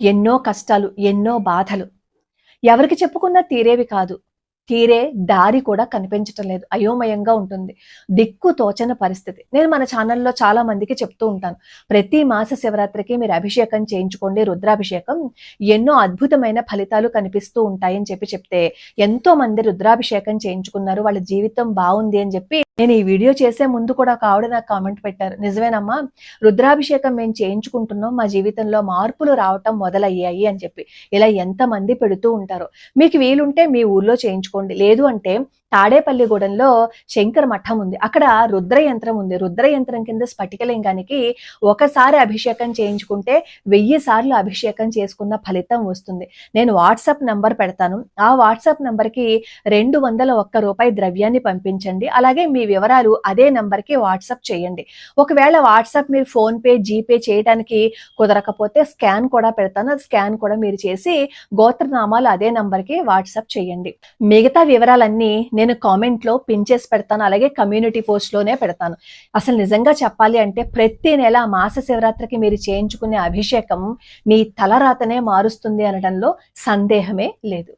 ఎన్నో కష్టాలు ఎన్నో బాధలు. ఎవరికి చెప్పుకున్నా తీరేవి కాదు. తీరే దారి కూడా కనిపించటం లేదు. అయోమయంగా ఉంటుంది. దిక్కు తోచని పరిస్థితి. నేను మన ఛానల్లో చాలా మందికి చెప్తూ ఉంటాను. ప్రతి మాస శివరాత్రికి మీరు అభిషేకం చేయించుకోండి రుద్రాభిషేకం. ఎన్నో అద్భుతమైన ఫలితాలు కనిపిస్తూ ఉంటాయని చెప్పి చెప్తే ఎంతో మంది రుద్రాభిషేకం చేయించుకున్నారు వాళ్ళ జీవితం బాగుంది అని చెప్పి నేను ఈ వీడియో చేసే ముందు కూడా ఒక ఆవిడ నాకు కామెంట్ పెట్టారు. నిజమేనమ్మా రుద్రాభిషేకం మేము చేయించుకుంటున్నాం. మా జీవితంలో మార్పులు రావటం మొదలయ్యాయి అని చెప్పి. ఇలా ఎంతమంది పెడుతూ ఉంటారో. మీకు వీలుంటే మీ ఊర్లో చేయించుకోండి. లేదు అంటే తాడేపల్లిగూడెంలో శంకర మఠం ఉంది. అక్కడ రుద్ర యంత్రం ఉంది. రుద్ర యంత్రం కింద స్ఫటికలింగానికి ఒకసారి అభిషేకం చేయించుకుంటే వెయ్యి సార్లు అభిషేకం చేసుకున్న ఫలితం వస్తుంది. నేను వాట్సాప్ నంబర్ పెడతాను. ఆ వాట్సాప్ నంబర్కి రెండు వందల ఒక్క రూపాయి ద్రవ్యాన్ని పంపించండి. అలాగే మీ వివరాలు అదే నంబర్కి వాట్సాప్ చేయండి. ఒకవేళ వాట్సాప్ మీరు ఫోన్ పే జీపే చేయడానికి కుదరకపోతే స్కాన్ కూడా పెడతాను. ఆ స్కాన్ కూడా మీరు చేసి గోత్రనామాలు అదే నంబర్కి వాట్సాప్ చేయండి. మిగతా వివరాలన్నీ నేను కామెంట్లో పిన్ చేసి పెడతాను అలాగే కమ్యూనిటీ పోస్ట్లోనే పెడతాను. అసలు నిజంగా చెప్పాలి అంటే ప్రతి నెల మాస శివరాత్రికి మీరు చేయించుకునే అభిషేకం మీ తలరాతనే మారుస్తుంది అనడంలో సందేహమే లేదు.